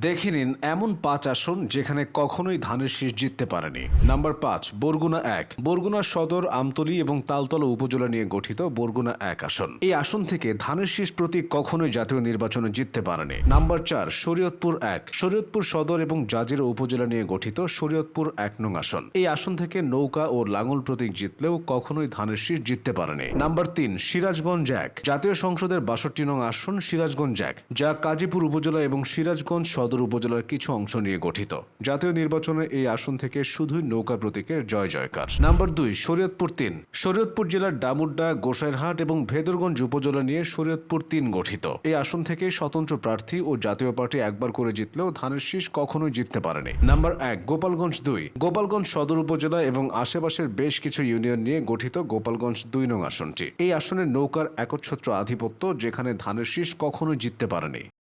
দেখে নিন এমন পাঁচ আসন যেখানে কখনোই ধানের শীষ জিততে পারেনি। নাম্বার পাঁচ, বরগুনা এক। বরগুনা সদর, আমতলী এবং তালতলা উপজেলা নিয়ে গঠিত বরগুনা এক আসন। এই আসন থেকে ধানের শীষ প্রতীক কখনোই জাতীয় নির্বাচনে জিততে পারেনি। নাম্বার চার, শরীয়তপুর এক। শরীয়তপুর সদর এবং জাজিরা উপজেলা নিয়ে গঠিত শরীয়তপুর এক নং আসন। এই আসন থেকে নৌকা ও লাঙল প্রতীক জিতলেও কখনোই ধানের শীষ জিততে পারেনি। নাম্বার তিন, সিরাজগঞ্জ এক। জাতীয় সংসদের বাষট্টি নং আসন সিরাজগঞ্জ এক, যা কাজীপুর উপজেলা এবং সিরাজগঞ্জ সদর উপজেলার কিছু অংশ নিয়ে গঠিত। জাতীয় নির্বাচনে এই আসন থেকে শুধুই নৌকা প্রতীকের জয় জয়কার। নাম্বার দুই, শরীয়তপুর তিন। শরীয়তপুর জেলার ডামুড্ডা, গোসাইরহাট এবং ভেদরগঞ্জ উপজেলা নিয়ে শরীয়তপুর তিন গঠিত। এই আসন থেকে স্বতন্ত্র প্রার্থী ও জাতীয় পার্টি একবার করে জিতলেও ধানের শীষ কখনোই জিততে পারেনি। নাম্বার এক, গোপালগঞ্জ দুই। গোপালগঞ্জ সদর উপজেলা এবং আশেপাশের বেশ কিছু ইউনিয়ন নিয়ে গঠিত গোপালগঞ্জ দুই নং আসনটি। এই আসনের নৌকার একচ্ছত্র আধিপত্য যেখানে ধানের শীষ কখনোই জিততে পারেনি।